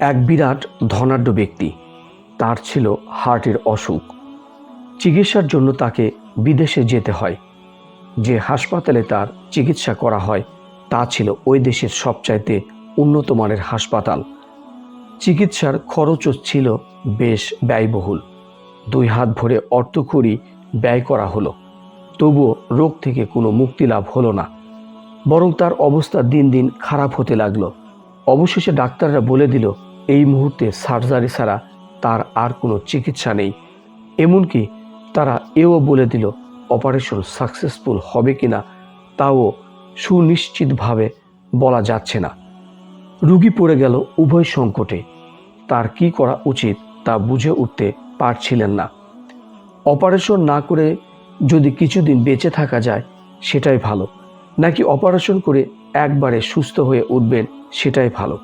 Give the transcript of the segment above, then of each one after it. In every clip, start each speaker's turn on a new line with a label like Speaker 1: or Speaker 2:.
Speaker 1: এক বিরাট ধনাঢ্য ব্যক্তি। তার ছিল হার্টের অসুখ। চিকিৎসার জন্য তাকে বিদেশে যেতে হয়। যে হাসপাতালে তার চিকিৎসা করা হয়, তা ছিল ওই দেশের সবচাইতে উন্নত মানের হাসপাতাল। চিকিৎসার খরচও ছিল বেশ ব্যয়বহুল। দুই হাত ভরে অর্থকড়ি ব্যয় করা হলো। তবুও রোগ থেকে কোনো মুক্তি লাভ হলো না। বরং তার অবস্থা দিন দিন খারাপ হতে লাগল। অবশেষে ডাক্তাররা বলে দিল এই মুহূর্তে সার্জারি ছাড়া তার আর কোনো চিকিৎসা নেই। এমনকি তারা এও বলে দিল, অপারেশন সাকসেসফুল হবে কিনা তাও সুনিশ্চিতভাবে বলা যাচ্ছে না। রুগী পড়ে গেল উভয় সংকটে। তার কি করা উচিত তা বুঝে উঠতে পারছিলেন না। অপারেশন না করে যদি কিছুদিন বেঁচে থাকা যায়, সেটাই ভালো। নাকি অপারেশন করে একবারে সুস্থ হয়ে উঠবেন, সেটাই ভালো।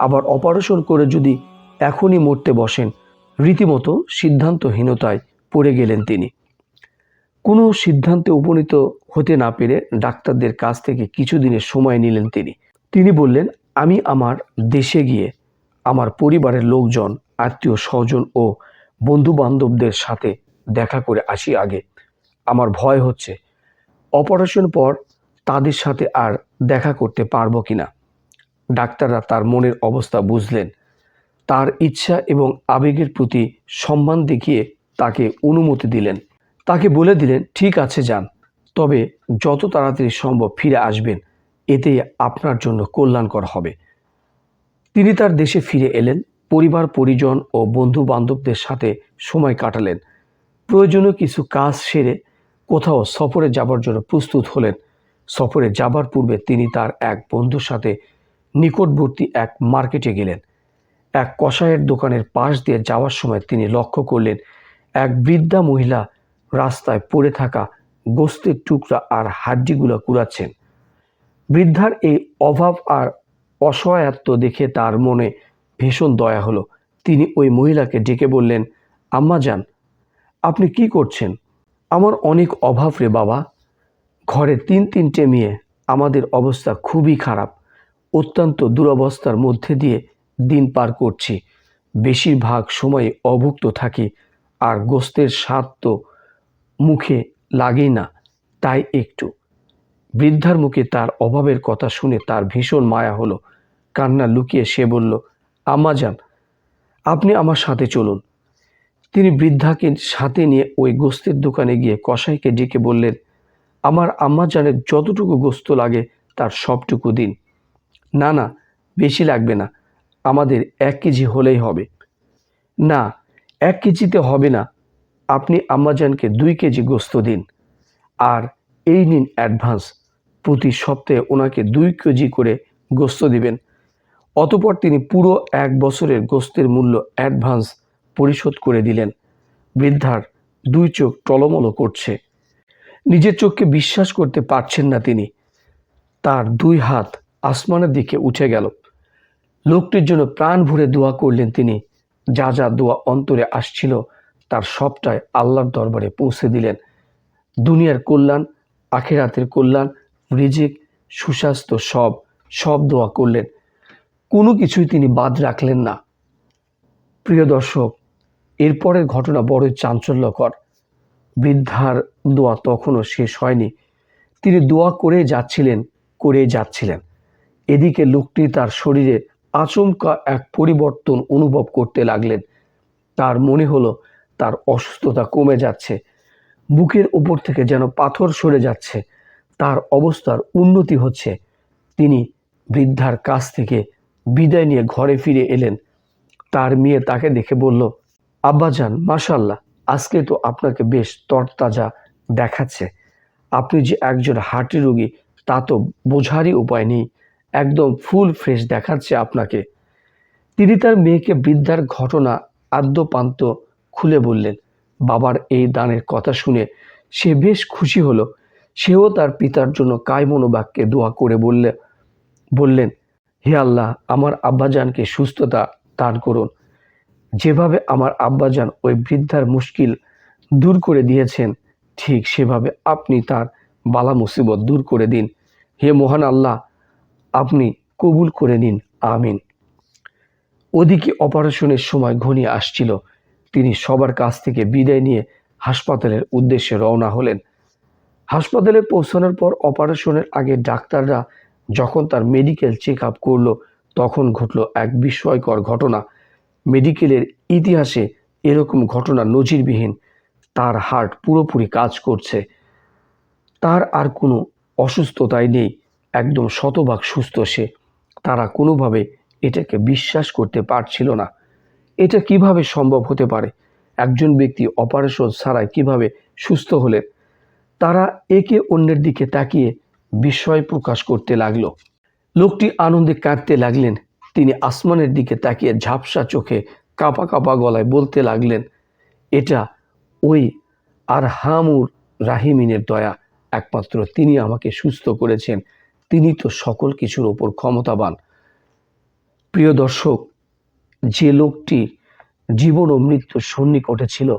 Speaker 1: আবার অপারেশন করে যদি এখনই মরতে বসেন, রীতিমতো সিদ্ধান্তহীনতায় পড়ে গেলেন তিনি। কোনো সিদ্ধান্তে উপনীত হতে না পেরে ডাক্তারদের কাছ থেকে কিছুদিনের সময় নিলেন তিনি। তিনি বললেন, আমি আমার দেশে গিয়ে আমার পরিবারের লোকজন, আত্মীয় স্বজন ও বন্ধু বান্ধবদের সাথে দেখা করে আসি আগে। আমার ভয় হচ্ছে। অপারেশন পর তাদের সাথে আর দেখা করতে পারব কিনা? ডাক্তাররা তার মনের অবস্থা বুঝলেন। তার ইচ্ছা এবং আবেগের প্রতি সম্মান দেখিয়ে তাকে অনুমতি দিলেন। তাকে বলে দিলেন, ঠিক আছে, যান। তবে যত তাড়াতাড়ি সম্ভব ফিরে আসবেন। এতেই আপনার জন্য কল্যাণকর হবে। তিনি তার দেশে ফিরে এলেন। পরিবার, পরিজন ও বন্ধু বান্ধবদের সাথে সময় কাটালেন। প্রয়োজনীয় কিছু কাজ সেরে কোথাও সফরে যাবার জন্য প্রস্তুত হলেন। সফরে যাবার পূর্বে তিনি তার এক বন্ধুর সাথে নিকটবর্তী এক মার্কেটে গেলেন। এক কষায়ের দোকানের পাশ দিয়ে যাওয়ার সময় তিনি লক্ষ্য করলেন, এক বৃদ্ধা মহিলা রাস্তায় পড়ে থাকা গোস্তের টুকরা আর হাড্ডিগুলো কুড়াচ্ছেন। বৃদ্ধার এই অভাব আর অসহায়ত্ব দেখে তার মনে ভীষণ দয়া হলো। তিনি ওই মহিলাকে ডেকে বললেন, আম্মা যান, আপনি কি করছেন? আমার অনেক অভাব রে বাবা। ঘরে তিন তিনটে মেয়ে, আমাদের অবস্থা খুবই খারাপ। অত্যন্ত দুরবস্থার মধ্যে দিয়ে দিন পার করছি। বেশিরভাগ সময় অভুক্ত থাকি আর গোস্তের স্বাদ তো মুখে লাগেই না, তাই একটু। বৃদ্ধার মুখে তার অভাবের কথা শুনে তার ভীষণ মায়া হলো। কান্না লুকিয়ে সে বলল, আম্মা যান, আপনি আমার সাথে চলুন। তিনি বৃদ্ধাকে সাথে নিয়ে ওই গোস্তের দোকানে গিয়ে কসাইকে ডেকে বললেন, আমার আম্মা জানের যতটুকু গোস্ত লাগে তার সবটুকু দিন। না না, বেশি লাগবে না। আমাদের এক কেজি হলেই হবে। না, এক কেজিতে হবে না। আপনি আম্মাজানকে দুই কেজি গোস্ত দিন। আর এই নিন অ্যাডভান্স। প্রতি সপ্তাহে ওনাকে দুই কেজি করে গোস্ত দিবেন। অতপর তিনি পুরো এক বছরের গোস্তের মূল্য অ্যাডভান্স পরিশোধ করে দিলেন। বৃদ্ধার দুই চোখ টলমলো করছে। নিজের চোখকে বিশ্বাস করতে পারছেন না তিনি। তার দুই হাত আসমানের দিকে উঠে গেল। লোকটির জন্য প্রাণ ভরে দোয়া করলেন তিনি। যা যা দোয়া অন্তরে আসছিল, তার সবটাই আল্লাহর দরবারে পৌঁছে দিলেন। দুনিয়ার কল্যাণ, আখেরাতের কল্যাণ, রিজিক, সুস্বাস্থ্য সব সব দোয়া করলেন। কোনো কিছুই তিনি বাদ রাখলেন না। প্রিয় দর্শক, এরপরের ঘটনা বড়ই চাঞ্চল্যকর। বৃদ্ধার দোয়া তখনও শেষ হয়নি। তিনি দোয়া করে যাচ্ছিলেন করে যাচ্ছিলেন। এদিকে লোকটি তার শরীরে আচমকা এক পরিবর্তন অনুভব করতে লাগলেন। তার মনে হলো তার অসুস্থতা কমে যাচ্ছে। বুকের উপর থেকে যেন পাথর সরে যাচ্ছে। তার অবস্থার উন্নতি হচ্ছে। তিনি বৃদ্ধার কাছ থেকে বিদায় নিয়ে ঘরে ফিরে এলেন। তার মেয়ে তাকে দেখে বলল, আব্বাজান মাশাল্লাহ আজকে তো আপনাকে বেশ তরতাজা দেখাচ্ছে। আপনি যে একজন হার্টি রোগী, তা তো বোঝারই উপায় নেই। একদম ফুল ফ্রেশ দেখাচ্ছে আপনাকে। তিনি তার মেয়েকে বৃদ্ধার ঘটনা আদ্যপান্ত খুলে বললেন। বাবার এই দানের কথা শুনে সে বেশ খুশি হলো। সেও তার পিতার জন্য কায় মনোবাক্যে দোয়া করে বললে, বললেন, হে আল্লাহ, আমার আব্বাজানকে সুস্থতা দান করুন। যেভাবে আমার আব্বাজান ওই বৃদ্ধার মুশকিল দূর করে দিয়েছেন, ঠিক সেভাবে আপনি তার বালা মুসিবত দূর করে দিন। হে মহান আল্লাহ আপনি কবুল করে নিন, আমিন। ওদিকে অপারেশনের সময় ঘনিয়ে আসছিল। তিনি সবার কাছ থেকে বিদায় নিয়ে হাসপাতালের উদ্দেশ্যে রওনা হলেন। হাসপাতালে পৌঁছানোর পর অপারেশনের আগে ডাক্তাররা যখন তার মেডিকেল চেক আপ করল, তখন ঘটলো এক বিস্ময়কর ঘটনা। মেডিকেলের ইতিহাসে এরকম ঘটনা নজিরবিহীন। তার হার্ট পুরোপুরি কাজ করছে। তার আর কোনো অসুস্থতাই নেই। একদম শতভাগ সুস্থ সে। তারা কোনোভাবে এটাকে বিশ্বাস করতে পারছিল না। এটা কীভাবে সম্ভব হতে পারে? একজন ব্যক্তি অপারেশন ছাড়াই কীভাবে সুস্থ হলেন? তারা একে অন্যের দিকে তাকিয়ে বিস্ময় প্রকাশ করতে লাগল। লোকটি আনন্দে কাঁদতে লাগলেন। তিনি আসমানের দিকে তাকিয়ে ঝাপসা চোখে কাঁপা কাঁপা গলায় বলতে লাগলেন, এটা ওই আর হামুর রাহিমিনের দয়া। একমাত্র তিনি আমাকে সুস্থ করেছেন। তিনি তো সকল কিছুর ওপর ক্ষমতাবান। প্রিয় দর্শক, যে লোকটি জীবন ও মৃত্যুর সন্নিকটে ছিল,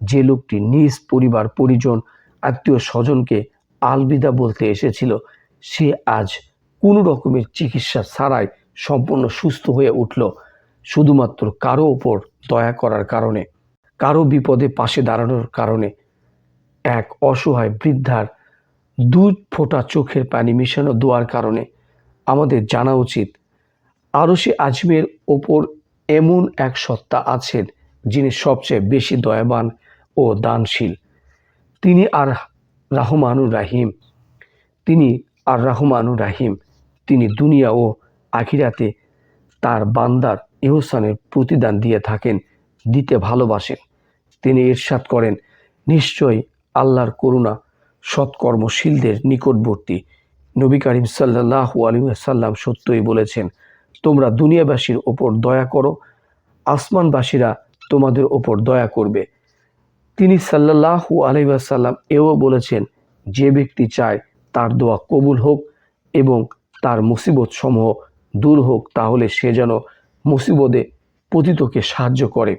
Speaker 1: যে লোকটি নিজ পরিবার, পরিজন, আত্মীয় স্বজনকে আলবিদা বলতে এসেছিল, সে আজ কোনো রকমের চিকিৎসা ছাড়াই সম্পূর্ণ সুস্থ হয়ে উঠল, শুধুমাত্র কারও ওপর দয়া করার কারণে, কারও বিপদে পাশে দাঁড়ানোর কারণে। এক অসহায় বৃদ্ধার দুধ ফোটা চোখের পানি মেশানো দোয়ার কারণে আমাদের জানা উচিত আরও সে আজমের ওপর এমন এক সত্তা আছেন যিনি সবচেয়ে বেশি দয়াবান ও দানশীল। তিনি আর রাহমানুর রাহিম। তিনি আর রাহমানুর রাহিম। তিনি দুনিয়া ও আখিরাতে তার বান্দার ইহসানের প্রতিদান দিয়ে থাকেন, দিতে ভালোবাসেন। তিনি ইরশাদ করেন, নিশ্চয়ই আল্লাহর করুণা সৎকর্মশীলদের নিকটবর্তী নবী করিম সাল্লাহ আলী সাল্লাম সত্যই বলেছেন, তোমরা দুনিয়াবাসীর ওপর দয়া করো, আসমানবাসীরা তোমাদের ওপর দয়া করবে। তিনি সাল্লাহু আলহিসাল্লাম এও বলেছেন, যে ব্যক্তি চায় তার দোয়া কবুল হোক এবং তার মুসিবত সমূহ দূর হোক, তাহলে সে যেন মুসিবতে পতিতকে সাহায্য করে।